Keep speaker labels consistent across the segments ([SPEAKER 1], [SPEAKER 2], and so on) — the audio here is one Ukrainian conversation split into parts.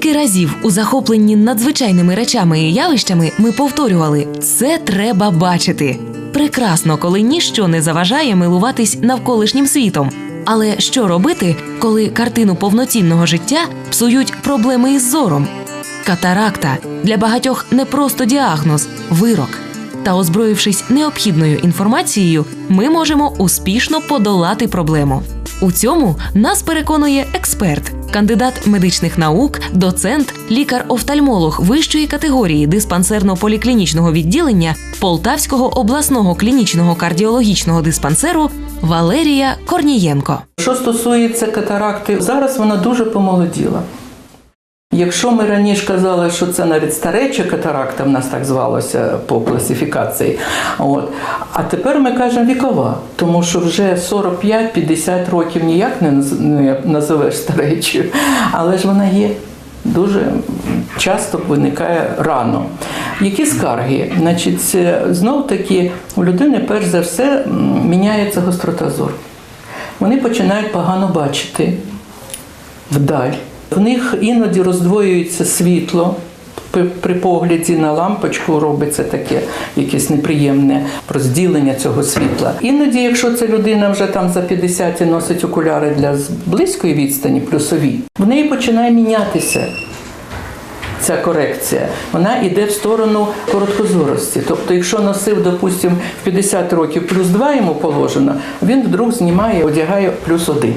[SPEAKER 1] Скільки разів у захопленні надзвичайними речами і явищами ми повторювали це треба бачити. Прекрасно, коли ніщо не заважає милуватись навколишнім світом. Але що робити, коли картину повноцінного життя псують проблеми із зором? Катаракта для багатьох не просто діагноз, вирок. Та озброївшись необхідною інформацією, ми можемо успішно подолати проблему. У цьому нас переконує експерт, кандидат медичних наук, доцент, лікар-офтальмолог вищої категорії диспансерно-поліклінічного відділення Полтавського обласного клінічного кардіологічного диспансеру Валерія Корнієнко.
[SPEAKER 2] Що стосується катаракти, зараз вона дуже помолоділа. Якщо ми раніше казали, що це навіть стареча катаракта, в нас так звалося по класифікації, от, а тепер ми кажемо вікова, тому що вже 45-50 років ніяк не називеш старечою, але ж вона є. Дуже часто виникає рано. Які скарги? Значить, знов таки у людини перш за все міняється гострота зору. Вони починають погано бачити вдаль. В них іноді роздвоюється світло. При- погляді на лампочку робиться таке якесь неприємне розділення цього світла. Іноді, якщо ця людина вже там за 50 і носить окуляри для близької відстані, плюсові, в неї починає мінятися ця корекція, вона йде в сторону короткозорості. Тобто, якщо носив, допустимо, в 50 років плюс 2 йому положено, він вдруг знімає, одягає плюс 1.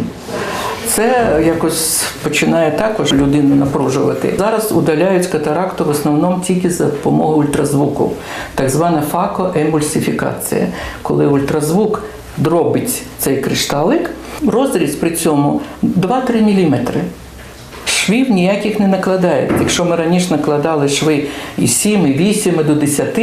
[SPEAKER 2] Це якось починає також людину напружувати. Зараз удаляють катаракту в основному тільки за допомогою ультразвуку, так звана факоемульсифікація, коли ультразвук дробить цей кришталик, розріз при цьому 2-3 міліметри. Швів ніяких не накладають. Якщо ми раніше накладали шви і 7, і 8 і до 10,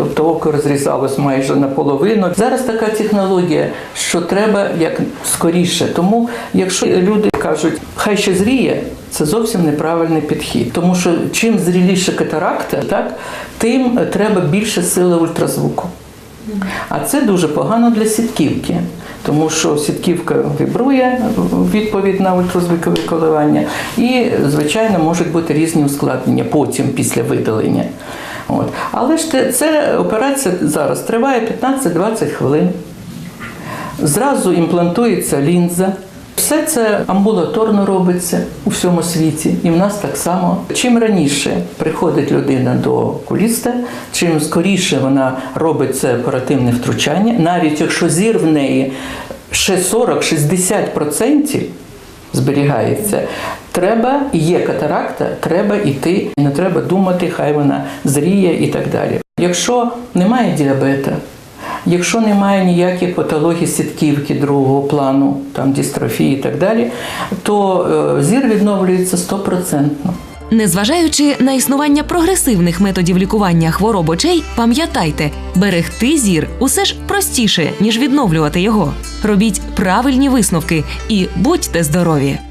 [SPEAKER 2] тобто око розрізалось майже наполовину. Зараз така технологія, що треба як скоріше. Тому, якщо люди кажуть, хай ще зріє, це зовсім неправильний підхід. Тому що чим зріліше катаракта, так, тим треба більше сили ультразвуку. А це дуже погано для сітківки, тому що сітківка вібрує відповідь на ультразвукові коливання, і, звичайно, можуть бути різні ускладнення потім після видалення. От. Але ж це операція зараз триває 15-20 хвилин. Зразу імплантується лінза. Все це амбулаторно робиться у всьому світі, і в нас так само. Чим раніше приходить людина до окуліста, чим скоріше вона робить це оперативне втручання, навіть якщо зір в неї ще 40-60% зберігається, треба, є катаракта, треба йти, не треба думати, хай вона зріє і так далі. Якщо немає діабета, Якщо немає ніяких патологій сітківки другого плану, там дистрофії і так далі, то е, зір відновлюється стопроцентно.
[SPEAKER 1] Незважаючи на існування прогресивних методів лікування хвороб очей, пам'ятайте, берегти зір усе ж простіше, ніж відновлювати його. Робіть правильні висновки і будьте здорові!